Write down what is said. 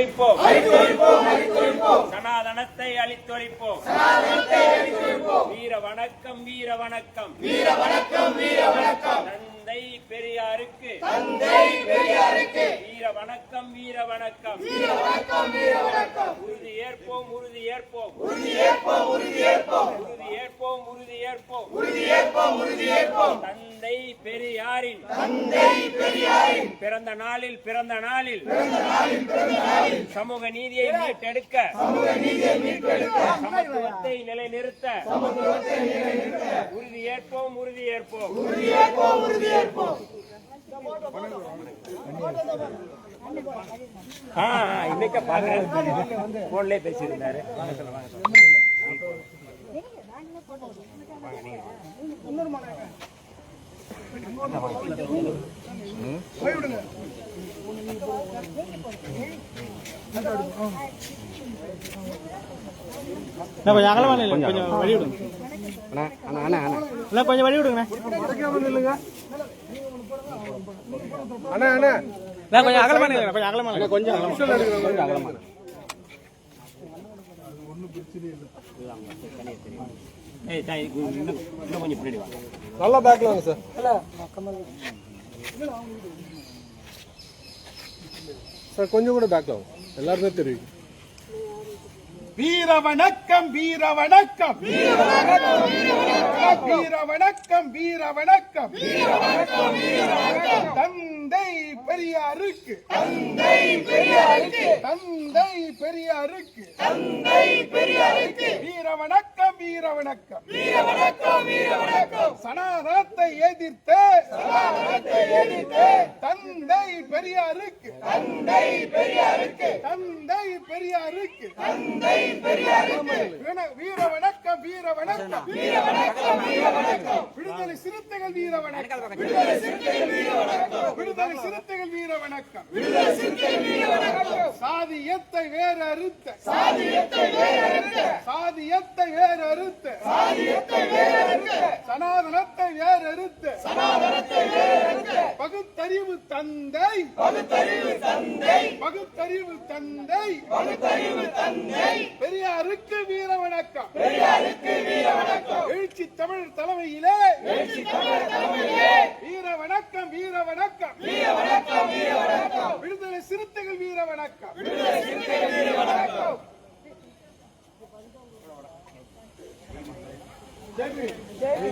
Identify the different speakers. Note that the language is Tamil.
Speaker 1: அழித்தொழிப்போம் சனாதனத்தை அழித்தொழிப்போம். வீர வணக்கம் வீர வணக்கம் வீர வணக்கம் வீர வணக்கம் தந்தை பெரியாருக்கு. தந்தை பெரியாருக்கு. வீர வணக்கம் வீர வணக்கம் வீர வணக்கம் வீர வணக்கம் உறுதி ஏற்போம் உறுதி ஏற்போம். உறுதி ஏற்போம் உறுதி ஏற்போம். உறுதி ஏற்போம் உறுதி ஏற்போம். உறுதி ஏற்போம் உறுதி ஏற்போம். தந்தை பெரியாரின் தந்தை பெரியாரின் பிறந்த நாளில் பிறந்த நாளில் பிறந்த நாளில் பிறந்த நாளில் சமூக நீதியை மீட்டெடுக்க சமூக நீதியை மீட்டெடுக்க சமத்துவத்தை நிலைநிறுத்த சமத்துவத்தை நிலைநிறுத்த உறுதி ஏற்போம் உறுதி ஏற்போம் உறுதி ஏற்போம் உறுதி ஏற்போம் இன்னைக்கு போன்லயே பேசியிருந்தாரு.
Speaker 2: கொஞ்சம் அகலமா கொஞ்சம் வழி விடுங்க அண்ணா கொஞ்சம் வழி விடுங்க
Speaker 3: அண்ணா அண்ணா
Speaker 2: அண்ணா, கொஞ்சம் அகலமா கொஞ்சம் அகலமா நில்லுங்க கொஞ்சம் அகலமா
Speaker 3: நல்லா பேக்ல வாங்க சார் சார் கொஞ்சம் கூட பேக்ல வாங்க. எல்லாருமே தெரியும்.
Speaker 4: வீர வணக்கம் வீர வணக்கம் வீர வணக்கம் வீர வணக்கம் தந்தை பெரியாருக்கு. தந்தை பெரியார் தந்தை பெரியாருக்கு தந்தை பெரியாருக்கு வீர வணக்கம் வீர வணக்கம். வீர வணக்கம் வீர வணக்கம். சனாதனத்தை எதிர்த்து சனாதனத்தை எதிர்த்து. தந்தை பெரியாருக்கு தந்தை பெரியாருக்கு தந்தை பெரியாருக்கு தந்தை பெரியாருக்கு வீர வணக்கம் வீர வணக்கம். வீர வணக்கம் வீர வணக்கம். விடுதலை சிறுத்தைகள் வீர வணக்கம். விடுதலை சிறுத்தைகள் வீர விடுதலை சிறுத்தைகள் வீர வணக்கம். சாதியத்தை வேறு அறுத்த. சாதியத்தை வேறு அறுத்த. சாதியத்தை வேறு அறுத்த. சாதியத்தை வேறு அறுத்த. சனாதனத்தை வேறு அறுத்த. சனாதனத்தை வேறு அறுத்த. பகுத்தறிவு தந்தை. பகுத்தறிவு தந்தை. பகுத்தறிவு தந்தை. பகுத்தறிவு தந்தை. பெரியாருக்கு வீர வணக்கம். பெரியாருக்கு வீர வணக்கம். எழுச்சி தமிழ் தலைமையிலே. எழுச்சி தமிழ் தலைமையிலே. வணக்கம். ஜெய்